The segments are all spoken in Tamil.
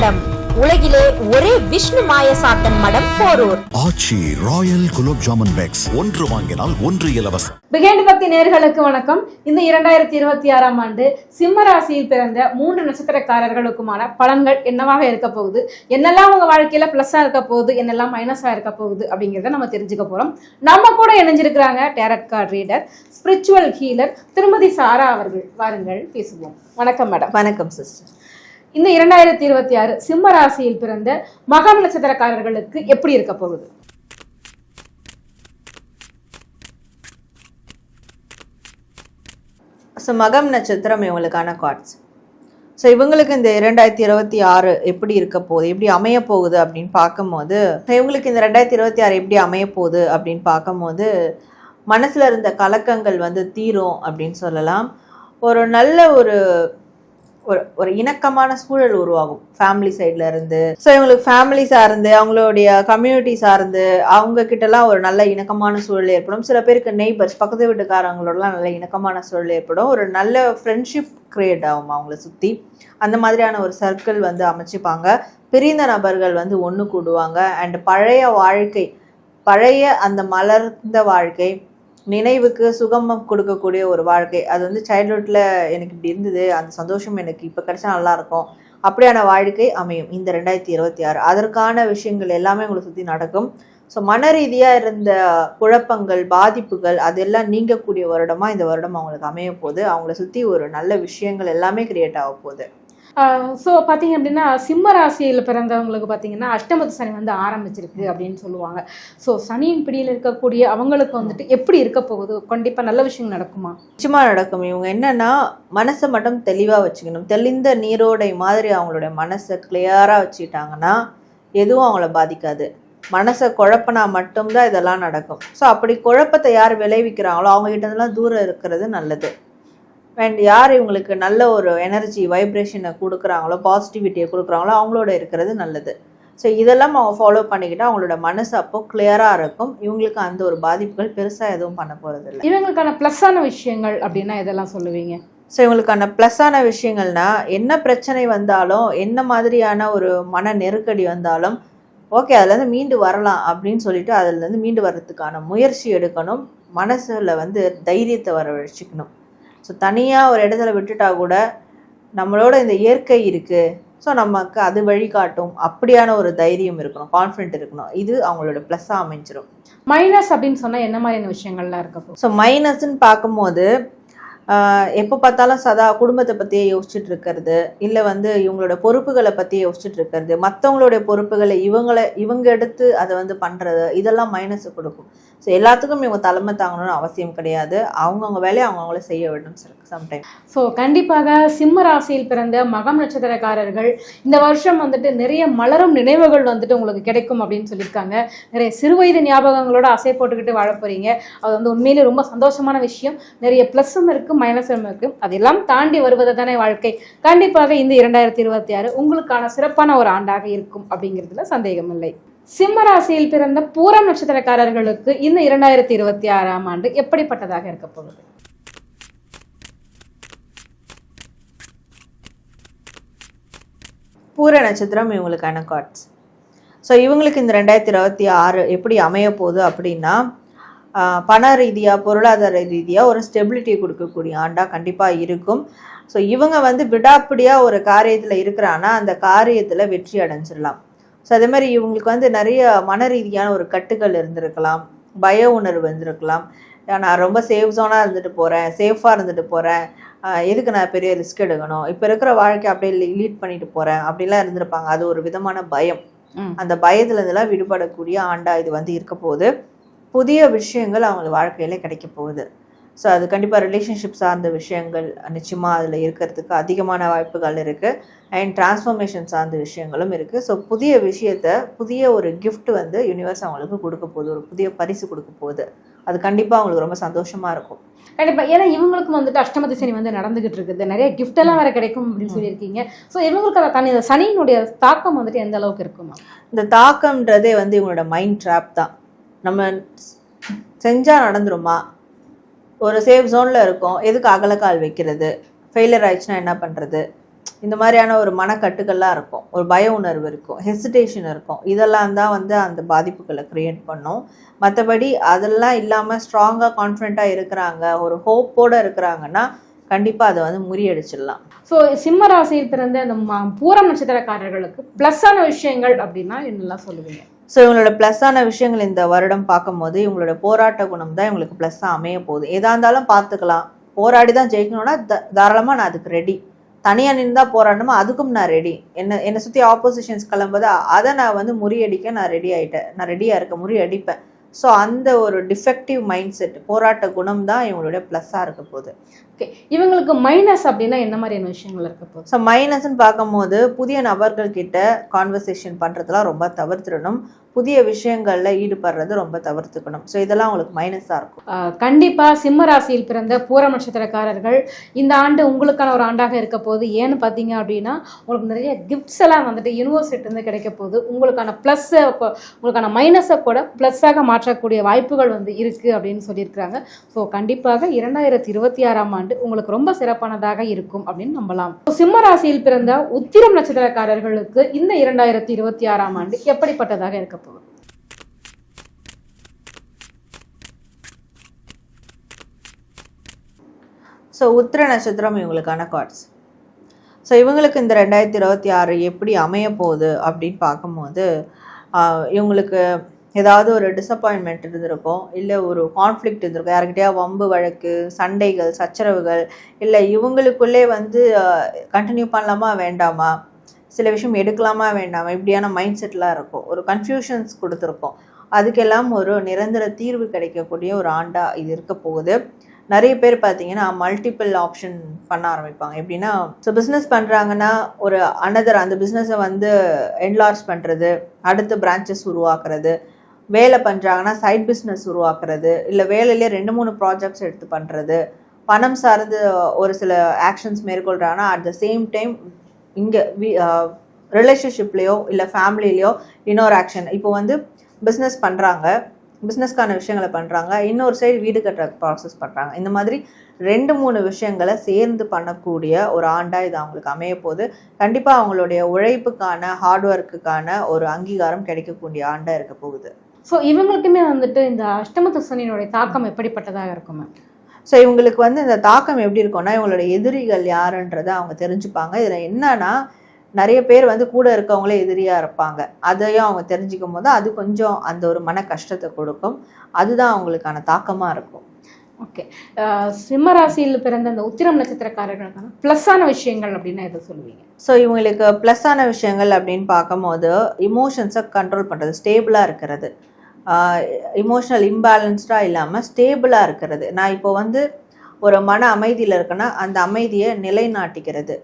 மடம். உலகிலே ஒரே விஷ்ணு மாயசாத்தன் மடம் Porur. Aachi royal gulab jamun packs. ஒன்று வாங்கினால் ஒன்று இலவசம். பிகைண்ட் பக்தி நேர்களுக்கு வணக்கம். இந்த இரண்டாயிரத்தி இருபத்தி ஆறாம் ஆண்டு சிம்ம ராசியில் பிறந்த மூன்று நட்சத்திரக்காரர்களுக்குமான பலன்கள் என்னவாக இருக்க போகுது? என்னெல்லாம் உங்க வாழ்க்கையில பிளஸ்ஸா இருக்க போகுது? என்னெல்லாம் மைனஸா இருக்க போகுது? அப்படிங்கிறத நம்ம தெரிஞ்சுக்க போறோம். நம்ம கூட இணைஞ்சிருக்கிறாங்க tarot card reader spiritual healer திருமதி சாரா அவர்கள். வாருங்கள் பேசுவோம். வணக்கம் மேடம் வணக்கம் சிஸ்டர் இந்த இரண்டாயிரத்தி இருபத்தி ஆறு சிம்ம ராசியில் பிறந்த மகம் நட்சத்திரக்காரர்களுக்கு எப்படி இருக்க போகுது? ஸோ மகம் நட்சத்திரம் இவங்களுக்கான கார்ட்ஸ் ஸோ இவங்களுக்கு இந்த இரண்டாயிரத்தி இருபத்தி ஆறு எப்படி இருக்க போகுது? எப்படி அமைய போகுது அப்படின்னு பார்க்கும்போது இவங்களுக்கு இந்த ரெண்டாயிரத்தி இருபத்தி ஆறு எப்படி அமைய போகுது அப்படின்னு பார்க்கும்போது மனசில் இருந்த கலக்கங்கள் வந்து தீரும் அப்படின்னு சொல்லலாம். ஒரு நல்ல ஒரு ஒரு ஒரு இணக்கமான சூழல் உருவாகும். ஃபேமிலி சைடில் இருந்து. ஸோ இவங்களுக்கு ஃபேமிலி சார்ந்து அவங்களுடைய கம்யூனிட்டி சார்ந்து அவங்க கிட்டலாம் ஒரு நல்ல இணக்கமான சூழல் ஏற்படும். சில பேருக்கு நெய்பர்ஸ் பக்கத்து வீட்டுக்காரங்களோடலாம் நல்ல இணக்கமான சூழல் ஏற்படும். ஒரு நல்ல ஃப்ரெண்ட்ஷிப் கிரியேட் ஆகும் அவங்கள சுற்றி அந்த மாதிரியான ஒரு சர்க்கிள் வந்து அமைச்சிப்பாங்க. பிரிந்த நபர்கள் வந்து ஒன்று கூடுவாங்க. அண்ட் பழைய வாழ்க்கை பழைய அந்த மலர்ந்த வாழ்க்கை நினைவுக்கு சுகமம் கொடுக்கக்கூடிய ஒரு வாழ்க்கை. அது வந்து சைல்ட்ஹுட்டில் எனக்கு இப்படி இருந்தது. அந்த சந்தோஷம் எனக்கு இப்போ கிடைச்சா நல்லாயிருக்கும் அப்படியான வாழ்க்கை அமையும். இந்த ரெண்டாயிரத்தி இருபத்தி ஆறு. அதற்கான விஷயங்கள் எல்லாமே உங்களை சுற்றி நடக்கும். ஸோ மன ரீதியாக இருந்த குழப்பங்கள் பாதிப்புகள் அதெல்லாம் நீங்கக்கூடிய வருடமாக இந்த வருடம் அவங்களுக்கு அமைய போகுது அவங்கள சுற்றி ஒரு நல்ல விஷயங்கள் எல்லாமே கிரியேட் ஆக போகுது ஸோ பார்த்தீங்க அப்படின்னா சிம்ம ராசியில் பிறந்தவங்களுக்கு பார்த்தீங்கன்னா அஷ்டமத்து சனி வந்து ஆரம்பிச்சிருக்கு அப்படின்னு சொல்லுவாங்க. ஸோ சனியின் பிடியில் இருக்கக்கூடிய அவங்களுக்கு வந்துட்டு எப்படி இருக்க போகுது? கண்டிப்பாக நல்ல விஷயம் நடக்குமா? நிச்சயமாக நடக்கும். இவங்க என்னன்னா மனசை மட்டும் தெளிவாக வச்சுக்கணும். தெளிந்த நீரோடை மாதிரி அவங்களுடைய மனசை கிளியராக வச்சுக்கிட்டாங்கன்னா எதுவும் அவங்கள பாதிக்காது. மனசை குழப்பினா மட்டும்தான் இதெல்லாம் நடக்கும். ஸோ அப்படி குழப்பத்தை யார் விளைவிக்கிறாங்களோ அவங்க கிட்ட இருந்தெல்லாம் தூரம் இருக்கிறது நல்லது. அண்ட் யார் இவங்களுக்கு நல்ல ஒரு எனர்ஜி வைப்ரேஷனை கொடுக்குறாங்களோ பாசிட்டிவிட்டியை கொடுக்குறாங்களோ அவங்களோட இருக்கிறது நல்லது. ஸோ இதெல்லாம் அவங்க ஃபாலோ பண்ணிக்கிட்டா அவங்களோட மனசு அப்போ கிளியராக இருக்கும். இவங்களுக்கு அந்த ஒரு பாதிப்புகள் பெருசாக எதுவும் பண்ண போகிறது இல்லை இவங்களுக்கான ப்ளஸ்ஸான விஷயங்கள் அப்படின்னா இதெல்லாம் சொல்லுவீங்க? ஸோ இவங்களுக்கான ப்ளஸ்ஸான விஷயங்கள்னா என்ன பிரச்சனை வந்தாலும் என்ன மாதிரியான ஒரு மன நெருக்கடி வந்தாலும் ஓகே அதுலேருந்து மீண்டு வரலாம் அப்படின்னு சொல்லிட்டு அதுலேருந்து மீண்டு வர்றதுக்கான முயற்சி எடுக்கணும். மனசில் வந்து தைரியத்தை வரவழைச்சிக்கணும். ஸோ தனியாக ஒரு இடத்துல விட்டுட்டா கூட நம்மளோட இந்த இயற்கை இருக்குது ஸோ நமக்கு அது வழிகாட்டும். அப்படியான ஒரு தைரியம் இருக்கணும். கான்ஃபிடென்ட் இருக்கணும். இது அவங்களோட ப்ளஸ்ஸாக அமைஞ்சிரும். மைனஸ் அப்படின்னு சொன்னால் என்ன மாதிரியான விஷயங்கள்லாம் இருக்க போகுது? ஸோ மைனஸ்ன்னு பார்க்கும்போது எப்போ பார்த்தாலும் சதா குடும்பத்தை பற்றியே யோசிச்சுட்டு இருக்கிறது இல்லை வந்து இவங்களோட பொறுப்புகளை பற்றி யோசிச்சுட்டு இருக்கிறது மற்றவங்களுடைய பொறுப்புகளை இவங்களை இவங்க எடுத்து அதை வந்து பண்ணுறது இதெல்லாம் மைனஸ் கொடுக்கும். ஸோ எல்லாத்துக்கும் இவங்க தலைமை தாங்கணும்னு அவசியம் கிடையாது. அவங்கவுங்க வேலையை அவங்கவுங்கள செய்ய வேண்டும் சம்டைம் ஸோ கண்டிப்பாக சிம்ம ராசியில் பிறந்த மகம் நட்சத்திரக்காரர்கள் இந்த வருஷம் வந்துட்டு நிறைய மலரும் நினைவுகள் வந்துட்டு உங்களுக்கு கிடைக்கும் அப்படின்னு சொல்லியிருக்காங்க. நிறைய சிறுவயது ஞாபகங்களோட அசை போட்டுக்கிட்டு வாழ போறீங்க. அது வந்து உண்மையிலே ரொம்ப சந்தோஷமான விஷயம். நிறைய ப்ளஸ்ஸும் இருக்குது இருக்கு மைனஸும் இருக்கு. அதெல்லாம் தாண்டி வருவது தானே வாழ்க்கை. கண்டிப்பாக இந்த இரண்டாயிரத்தி இருபத்தி ஆறு உங்களுக்கான சிறப்பான ஒரு ஆண்டாக இருக்கும் அப்படிங்கிறதுல சந்தேகம் இல்லை. சிம்ம ராசியில் பிறந்த பூரம் நட்சத்திரக்காரர்களுக்கு இந்த இரண்டாயிரத்தி இருபத்தி ஆறாம் ஆண்டு எப்படிப்பட்டதாக இருக்க போகுது? பூர நட்சத்திரம் இவங்களுக்கான கார்ட்ஸ் ஸோ இவங்களுக்கு இந்த ரெண்டாயிரத்தி இருபத்தி ஆறு எப்படி அமைய போகுது அப்படின்னா பண ரீதியாக பொருளாதார ரீதியாக ஒரு ஸ்டெபிலிட்டி கொடுக்கக்கூடிய ஆண்டாக கண்டிப்பாக இருக்கும். ஸோ இவங்க வந்து விடாப்பிடியாக ஒரு காரியத்தில் இருக்கிறாங்கன்னா அந்த காரியத்தில் வெற்றி அடைஞ்சிடலாம். ஸோ அதே மாதிரி இவங்களுக்கு வந்து நிறைய மன ரீதியான ஒரு கட்டுகள் இருந்திருக்கலாம். பய உணர்வு இருந்திருக்கலாம். நான் ரொம்ப சேஃப் ஜோனாக இருந்துட்டு போகிறேன் சேஃபாக இருந்துட்டு போகிறேன் எதுக்கு நான் பெரிய ரிஸ்க் எடுக்கணும்? இப்போ இருக்கிற வாழ்க்கை அப்படியே லீட் பண்ணிட்டு போகிறேன் அப்படிலாம் இருந்திருப்பாங்க. அது ஒரு விதமான பயம். அந்த பயத்துல இருந்தெல்லாம் விடுபடக்கூடிய ஆண்டா இது வந்து இருக்க போகுது. புதிய விஷயங்கள் அவங்க வாழ்க்கையில கிடைக்க போகுது. ஸோ அது கண்டிப்பாக ரிலேஷன்ஷிப் சார்ந்த விஷயங்கள் நிச்சயமாக அதில் இருக்கிறதுக்கு அதிகமான வாய்ப்புகள் இருக்குது அண்ட் டிரான்ஸ்ஃபர்மேஷன் சார்ந்த விஷயங்களும் இருக்குது ஸோ புதிய விஷயத்த புதிய ஒரு gift வந்து யூனிவர்ஸ் அவங்களுக்கு கொடுக்க போகுது. ஒரு புதிய பரிசு கொடுக்க போகுது. அது கண்டிப்பாக அவங்களுக்கு ரொம்ப சந்தோஷமாக இருக்கும். கண்டிப்பா. ஏன்னா இவங்களுக்கும் வந்துட்டு அஷ்டமதி சனி வந்து நடந்துகிட்டு இருக்குது. நிறைய கிஃப்ட் எல்லாம் வேற கிடைக்கும் அப்படின்னு சொல்லியிருக்கீங்க. ஸோ இவங்களுக்கு தனி சனியினுடைய தாக்கம் வந்துட்டு எந்த அளவுக்கு இருக்குமா? இந்த தாக்கம்ன்றதே வந்து இவங்களோட மைண்ட் ட்ராப் தான். நம்ம செஞ்சால் நடந்துருமா? ஒரு சேஃப் ஜோனில் இருக்கோம். எதுக்கு அகலக்கால் வைக்கிறது? ஃபெயிலியர் ஆயிடுச்சுன்னா என்ன பண்ணுறது இந்த மாதிரியான ஒரு மனக்கட்டுக்கள்லாம் இருக்கும். ஒரு பய உணர்வு இருக்கும். ஹெசிடேஷன் இருக்கும். இதெல்லாம் தான் வந்து அந்த பாதிப்புகளை க்ரியேட் பண்ணும். மற்றபடி அதெல்லாம் இல்லாமல் ஸ்ட்ராங்காக கான்ஃபிடெண்ட்டாக இருக்கிறாங்க ஒரு ஹோப்போடு இருக்கிறாங்கன்னா கண்டிப்பாக அதை வந்து முறியடிச்சிடலாம். ஸோ சிம்ம ராசியில் பிறந்த இந்த பூரம் நட்சத்திரக்காரர்களுக்கு ப்ளஸ்ஸான விஷயங்கள் அப்படின்னா என்னெல்லாம் சொல்லுவீங்க? ஸோ இவங்களோட ப்ளஸ்ஸான விஷயங்கள் இந்த வருடம் பார்க்கும்போது இவங்களோட போராட்ட குணம் தான் இவங்களுக்கு ப்ளஸ்ஸாக அமைய போகுது. எதாக இருந்தாலும் பார்த்துக்கலாம். போராடி தான் ஜெயிக்கணும்னா த- தாராளமாக நான் அதுக்கு ரெடி தனியாக நின்றா போராடணுமா? அதுக்கும் நான் ரெடி என்ன என்னை சுற்றி ஆப்போசிஷன்ஸ் கிளம்புதா அதை நான் வந்து முறியடிக்க நான் ரெடி ஆகிட்டேன் நான் ரெடியாக இருக்க முறியடிப்பேன். ஸோ அந்த ஒரு டிஃபெக்டிவ் மைண்ட் செட் போராட்ட குணம் தான் இவங்களுடைய ப்ளஸ்ஸாக இருக்க போகுது. ஓகே இவங்களுக்கு மைனஸ் அப்படின்னா என்ன மாதிரியான விஷயங்கள் இருக்க போகுது? ஸோ மைனஸ்ன்னு பார்க்கும்போது புதிய நபர்கள் கிட்ட கான்வர்சேஷன் பண்ணுறதுலாம் ரொம்ப தவிர்த்துடணும். புதிய விஷயங்களில் ஈடுபடுறது ரொம்ப தவிர்த்துக்கணும். ஸோ இதெல்லாம் அவங்களுக்கு மைனஸாக இருக்கும். கண்டிப்பாக சிம்ம ராசியில் பிறந்த பூரம் நட்சத்திரக்காரர்கள் இந்த ஆண்டு உங்களுக்கான ஒரு ஆண்டாக இருக்க போகுது. ஏன்னு பார்த்தீங்க அப்படின்னா உங்களுக்கு நிறைய கிஃப்ட்ஸ் எல்லாம் வந்துட்டு யூனிவர்சிட்டிருந்து கிடைக்க போகுது. உங்களுக்கான ப்ளஸ்ஸை உங்களுக்கான மைனஸை கூட ப்ளஸ்ஸாக மாற்றக்கூடிய வாய்ப்புகள் வந்து இருக்குது அப்படின்னு சொல்லியிருக்கிறாங்க. ஸோ கண்டிப்பாக இரண்டாயிரத்தி இருபத்தி ஆறாம் ஆண்டு உங்களுக்கு ரொம்ப சிறப்பானதாக இருக்கும் அப்படின்னு நம்பலாம். சிம்ம ராசியில் பிறந்த உத்திரம் நட்சத்திரக்காரர்களுக்கு இந்த இரண்டாயிரத்தி இருபத்தி ஆறாம் ஆண்டு எப்படிப்பட்டதாக இருக்க போகுது ஸோ உத்திர நட்சத்திரம் இவங்களுக்கான கார்ட்ஸ் ஸோ இவங்களுக்கு இந்த ரெண்டாயிரத்தி இருபத்தி ஆறு எப்படி அமைய போகுது அப்படின்னு பார்க்கும்போது இவங்களுக்கு ஏதாவது ஒரு டிசப்பாயின்மெண்ட் இருந்திருக்கும் இல்லை ஒரு கான்ஃப்ளிக்ட் இருந்திருக்கும் யாருக்கிட்டயா வம்பு வழக்கு சண்டைகள் சச்சரவுகள் இல்லை இவங்களுக்குள்ளே வந்து கண்டினியூ பண்ணலாமா வேண்டாமா? சில விஷயம் எடுக்கலாமா வேண்டாமா? இப்படியான மைண்ட் செட்டெலாம் இருக்கும். ஒரு கன்ஃபியூஷன்ஸ் கொடுத்துருக்கோம். அதுக்கெல்லாம் ஒரு நிரந்தர தீர்வு கிடைக்கக்கூடிய ஒரு ஆண்டாக இது இருக்க போகுது. நிறைய பேர் பார்த்தீங்கன்னா மல்டிபிள் ஆப்ஷன் பண்ண ஆரம்பிப்பாங்க. எப்படின்னா ஸோ பிஸ்னஸ் பண்ணுறாங்கன்னா ஒரு அனதர் அந்த பிஸ்னஸை வந்து என்லார்ஜ் பண்ணுறது அடுத்த பிரான்ச்சஸ் உருவாக்குறது வேலை பண்ணுறாங்கன்னா சைட் பிஸ்னஸ் உருவாக்குறது இல்லை வேலையிலே ரெண்டு மூணு ப்ராஜெக்ட்ஸ் எடுத்து பண்ணுறது பணம் சார்ந்து ஒரு சில ஆக்ஷன்ஸ் மேற்கொள்கிறாங்கன்னா அட் த சேம் டைம் இங்கே ரிலேஷன்ஷிப்லேயோ இல்லை ஃபேமிலிலேயோ இன்னொரு ஆக்ஷன் இப்போ வந்து பிஸ்னஸ் பண்ணுறாங்க பிஸ்னஸ்க்கான விஷயங்களை பண்ணுறாங்க இன்னொரு சைடு வீடு கட்டுற ப்ராசஸ் பண்ணுறாங்க இந்த மாதிரி ரெண்டு மூணு விஷயங்களை சேர்ந்து பண்ணக்கூடிய ஒரு ஆண்டாக இது அவங்களுக்கு அமைய போகுது. கண்டிப்பாக அவங்களுடைய உழைப்புக்கான ஹார்ட் ஒர்க்குக்கான ஒரு அங்கீகாரம் கிடைக்கக்கூடிய ஆண்டாக இருக்க போகுது. ஸோ இவங்களுக்குமே வந்துட்டு இந்த அஷ்டமத்து சனியினுடைய தாக்கம் எப்படிப்பட்டதாக இருக்குமே ஸோ இவங்களுக்கு வந்து இந்த தாக்கம் எப்படி இருக்கும்னா இவங்களோட எதிரிகள் யாருன்றதை அவங்க தெரிஞ்சுப்பாங்க. இதில் என்னன்னா நிறைய பேர் வந்து கூட இருக்கவங்களே எதிரியாக இருப்பாங்க. அதையும் அவங்க தெரிஞ்சுக்கும் போது அது கொஞ்சம் அந்த ஒரு மன கஷ்டத்தை கொடுக்கும். அதுதான் அவங்களுக்கான தாக்கமாக இருக்கும். ஓகே. சிம்ம ராசியில் பிறந்த அந்த உத்திரம் நட்சத்திரக்காரர்களுக்கான ப்ளஸ்ஸான விஷயங்கள் அப்படின்னா எதை சொல்லுவீங்க? ஸோ இவங்களுக்கு ப்ளஸ்ஸான விஷயங்கள் அப்படின்னு பார்க்கும்போது இமோஷன்ஸை கண்ட்ரோல் பண்ணுறது ஸ்டேபிளாக இருக்கிறது. இமோஷனல் இம்பேலன்ஸ்டாக இல்லாமல் ஸ்டேபிளாக இருக்கிறது. நான் இப்போ வந்து ஒரு மன அமைதியில் இருக்கேன்னா அந்த அமைதியை நிலைநாட்டிக்கிறது.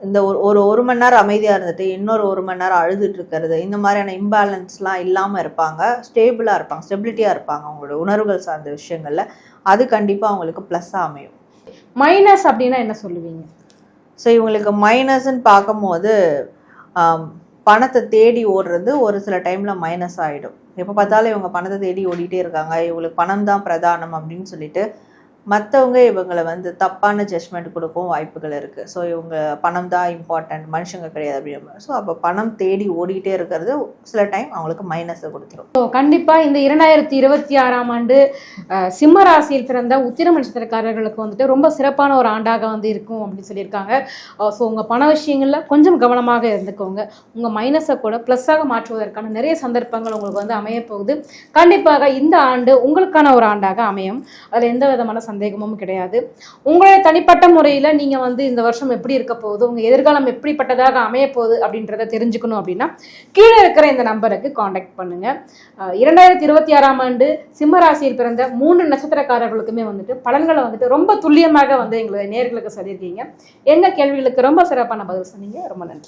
இந்த ஒரு ஒரு ஒரு மணி நேரம் அமைதியாக இருந்துட்டு இன்னொரு ஒரு மணி நேரம் அழுதுட்டு இருக்கிறது. இந்த மாதிரியான இம்பேலன்ஸ்லாம் இல்லாமல் இருப்பாங்க. ஸ்டேபிளாக இருப்பாங்க. ஸ்டெபிலிட்டியாக இருப்பாங்க அவங்களோட உணர்வுகள் சார்ந்த விஷயங்களில். அது கண்டிப்பாக அவங்களுக்கு ப்ளஸ்ஸாக அமையும். மைனஸ் அப்படின்னா என்ன சொல்லுவீங்க? ஸோ இவங்களுக்கு மைனஸ்ன்னு பார்க்கும்போது பணத்தை தேடி ஓடுறது ஒரு சில டைமில் மைனஸ் ஆகிடும் எப்போ பார்த்தாலும் இவங்க பணத்தை தேடி ஓடிட்டே இருக்காங்க. இவங்களுக்கு பணம் தான் பிரதானம் அப்படின்னு சொல்லிட்டு மற்றவங்க இவங்களை வந்து தப்பான ஜட்மெண்ட் கொடுக்கவும் வாய்ப்புகள் இருக்குது ஸோ இவங்க பணம் தான் இம்பார்ட்டன்ட் மனுஷங்க கிடையாது அப்படின்னு ஸோ அப்போ பணம் தேடி ஓடிக்கிட்டே இருக்கிறது சில டைம் அவங்களுக்கு மைனஸை கொடுத்துரும். ஸோ கண்டிப்பாக இந்த இரண்டாயிரத்தி இருபத்தி ஆறாம் ஆண்டு சிம்ம ராசியில் பிறந்த உத்திரம் நட்சத்திரக்காரர்களுக்கு வந்துட்டு ரொம்ப சிறப்பான ஒரு ஆண்டாக வந்து இருக்கும் அப்படின்னு சொல்லியிருக்காங்க. ஸோ உங்கள் பண விஷயங்களில் கொஞ்சம் கவனமாக இருந்துக்கோங்க. உங்கள் மைனஸை கூட ப்ளஸ்ஸாக மாற்றுவதற்கான நிறைய சந்தர்ப்பங்கள் உங்களுக்கு வந்து அமையப்போகுது கண்டிப்பாக இந்த ஆண்டு உங்களுக்கான ஒரு ஆண்டாக அமையும். அதில் எந்த விதமான சந்தேகமும் கிடையாது. உங்களுடைய தனிப்பட்ட முறையில் நீங்கள் வந்து இந்த வருஷம் எப்படி இருக்க போகுது? உங்கள் எதிர்காலம் எப்படிப்பட்டதாக அமைய போகுது அப்படின்றத தெரிஞ்சுக்கணும் அப்படின்னா கீழே இருக்கிற இந்த நம்பருக்கு காண்டாக்ட் பண்ணுங்கள் இரண்டாயிரத்தி இருபத்தி ஆறாம் ஆண்டு சிம்ம ராசியில் பிறந்த மூன்று நட்சத்திரக்காரர்களுக்குமே வந்துட்டு பலன்களை வந்துட்டு ரொம்ப துல்லியமாக வந்து எங்களுடைய நேர்களுக்கு சொல்லியிருக்கீங்க. எங்கள் கேள்விகளுக்கு ரொம்ப சிறப்பான பதில் சொன்னீங்க. ரொம்ப நன்றி.